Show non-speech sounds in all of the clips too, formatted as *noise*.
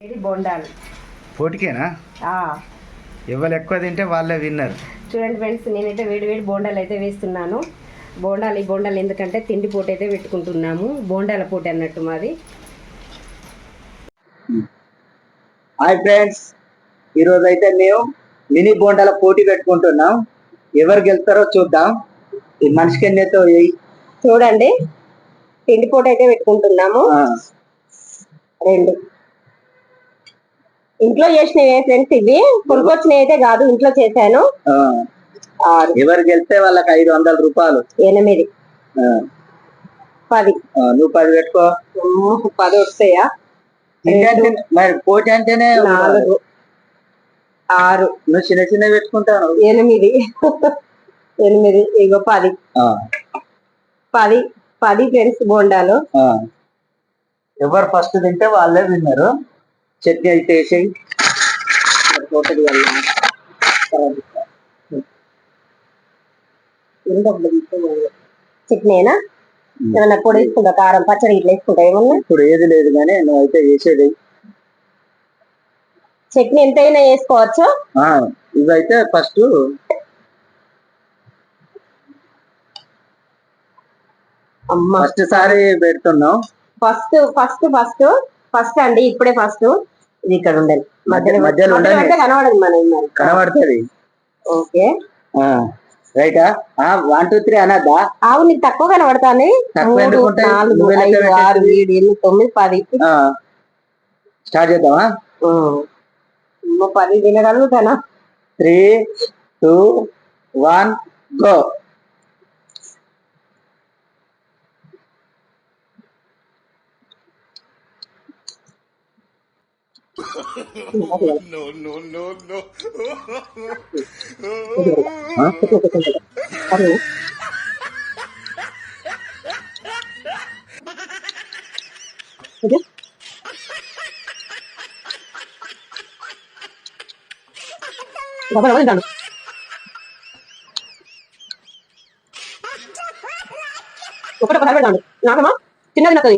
ఇది బోండాలు. పోటీకేనా? ఆ, ఎవరు ఎక్కువ తింటే వాళ్ళే విన్నర్. చూడండి ఫ్రెండ్స్ నేనైతే వేడి వేడి బోండాలు అయితే వేస్తున్నాను. బోండాలు ఈ బోండాలు ఎందుకంటే తిండి పూట అయితే పెట్టుకుంటున్నాము. బోండాల పూట అన్నట్టు మాది. హాయ్ ఫ్రెండ్స్ ఈరోజు అయితే మేము మినీ బోండాల పోటీ పెట్టుకుంటున్నాం. ఎవరు గెలుస్తారో చూద్దాం. ఈ మనిషికి ఎన్నైతే. చూడండి తిండి పూట అయితే పెట్టుకుంటున్నాము. ఆ, రెండు. ఇంట్లో చేసినవి ఫ్రెండ్స్ ఇవి? కొనుక్కొచ్చినవి అయితే కాదు ఇంట్లో చేశాను. ఎవరు గెలిస్తే వాళ్ళకి ఐదు వందల రూపాయలు. ఎనిమిది. పది. నువ్వు పది పెట్టుకో. పది వస్తాయా? మరి పోటీ అంటేనే నాలుగు. ఆరు. నువ్వు చిన్న చిన్న పెట్టుకుంటాను ఎనిమిది. ఎనిమిది. ఇగో పది. పది. పది ఫ్రెండ్స్ బోండాలు. ఎవరు ఫస్ట్ తింటే వాళ్ళే విన్నారు చట్నీ అయితే వేసేయి. తీసుకోవాలి? చట్నీనా ఏమన్నా పొడి వేసుకుంటా కారం పచ్చడి ఇట్లా వేసుకుంటా ఏమన్నా? ఇప్పుడు ఏది లేదు కానీ నువ్వైతే వేసేది. చట్నీ ఎంతైనా వేసుకోవచ్చు? ఇవైతే ఫస్ట్ ఫస్ట్ సారి పెడుతున్నాం. First first first. ఫస్ట్ అండి ఇప్పుడే ఫస్ట్. ఇది ఇక్కడ ఉండాలి. మధ్యలో మధ్యలో ఉండాలి. కనబడదు మనం కనబడుతుంది. ఓకే. రైటా? వన్ టూ త్రీ అనద్దా? ఆవు నీకు తక్కువ కనబడతాను? నాలుగు ఐదు ఆరు. ఏడు ఎనిమిది తొమ్మిది పది. స్టార్ట్ చేద్దామా? పది తినగలుగుతానా? Three two one go. no, no, no, no. Hello എന്താണ് ഒപ്പത്തെ പതാകമാണ് നാമമോ ചിന്നതിനകത്ത്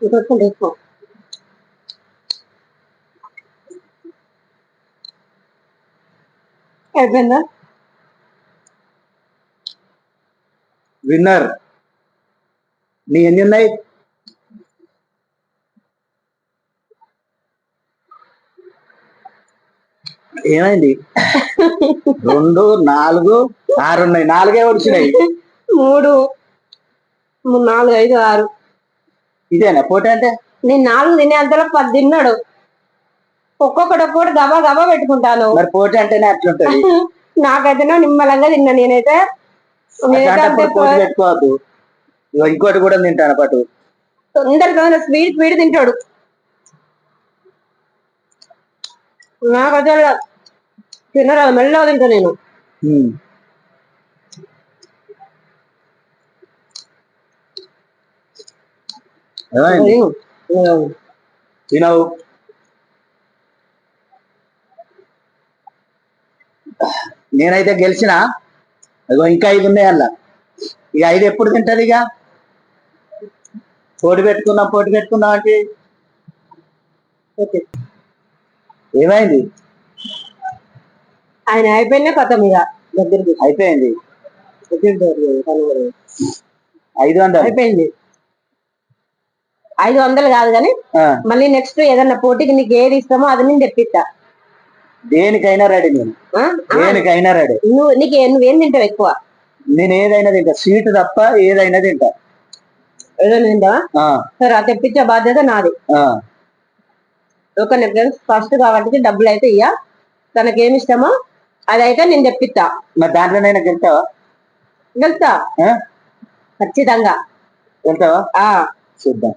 ఇది అయిపోయిందా విన్నర్ నీ ఎన్ని ఉన్నాయి ఏమైంది? *laughs* రెండు నాలుగు ఆరు ఉన్నాయి. నాలుగే వచ్చినాయి. మూడు నాలుగు ఐదు ఆరు. ఇదేనా పోటీ అంటే? నేను నాలుగు తినే అంతలో పది తిన్నాడు. ఒక్కొక్కటి ఒక్కొక్కటి గబా గబా పెట్టుకుంటాను. మరి పోటీ అంటేనే అట్లుంటది *laughs* నాకైతేనే నిమ్మలంగా తిన్నా నేనైతే. పోటీ పెట్టుకోవద్దు. ఇంకోటి కూడా తింటాను పట్టు తొందర తొందర స్వీట్ స్వీట్ తింటాడు. నాకైతే అలా తినరాదు మెల్లగా తింటా నేను ఉమ్. ఏమైంది తినవు నేనైతే గెలిచిన అదిగో ఇంకా ఐదు ఉన్నాయి అలా ఇక ఐదు ఎప్పుడు తింటది ఇక పోటీ పెట్టుకుందాం పోటీ పెట్టుకుందాం అంటే ఓకే. ఏమైంది ఆయన అయిపోయినా కథం ఇక దగ్గరికి అయిపోయింది ఐదు వందలు అయిపోయింది ఐదు వందలు కాదు కానీ మళ్ళీ నెక్స్ట్ ఏదన్నా పోటీకి నీకు ఏది ఇస్తామో అది నేను తెప్పిస్తా. దేనికైనా రెడీ నేను. దేనికైనా రెడీ నువ్వు నీకు ఏ- నువ్వేం తింటావు ఎక్కువ? నేను ఏదైనా తింటా. స్వీట్ తప్ప ఏదైనా తింటా. ఏదైనా తింటావా? సరే ఆ తెప్పించే బాధ్యత నాది. ఓకే ఫ్రెండ్స్ ఫస్ట్ కాబట్టి డబ్బులు అయితే ఇయ్య. తనకి ఏమి ఇష్టమో అదైతే నేను తెప్పిస్తా. మరి దాంట్లోనైనా గెలుతావా? వెళ్తా ఆ? ఖచ్చితంగా. వెళ్తావా ఆ. చూద్దాం.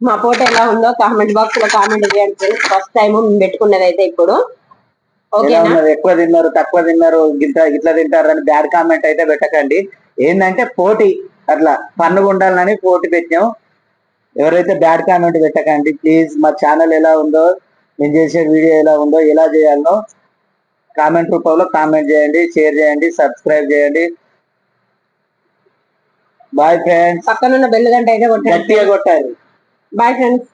మా ఫోటో ఎలా ఉందో కామెంట్ బాక్స్లో కామెంట్ చేయండి. ఫ్రెండ్స్ ఫస్ట్ టైం మేము పెట్టుకున్నది అయితే ఇప్పుడు. ఎక్కువ తిన్నారు తక్కువ తిన్నారు గిట్ల ఇట్లా తింటారు అని బ్యాడ్ కామెంట్ అయితే పెట్టకండి. ఏంటంటే పోటీ అట్లా పన్నుగా ఉండాలని పోటీ పెట్టాం ఎవరైతే బ్యాడ్ కామెంట్ పెట్టకండి ప్లీజ్ మా ఛానల్ ఎలా ఉందో నేను చేసే వీడియో ఎలా ఉందో ఎలా చేయాలో కామెంట్ రూపంలో కామెంట్ చేయండి షేర్ చేయండి సబ్స్క్రైబ్ చేయండి. Bye friends. పక్కనున్న బెల్ గంట అయితే గట్టిగా కొట్టారు బాయ్ ఫ్రెండ్స్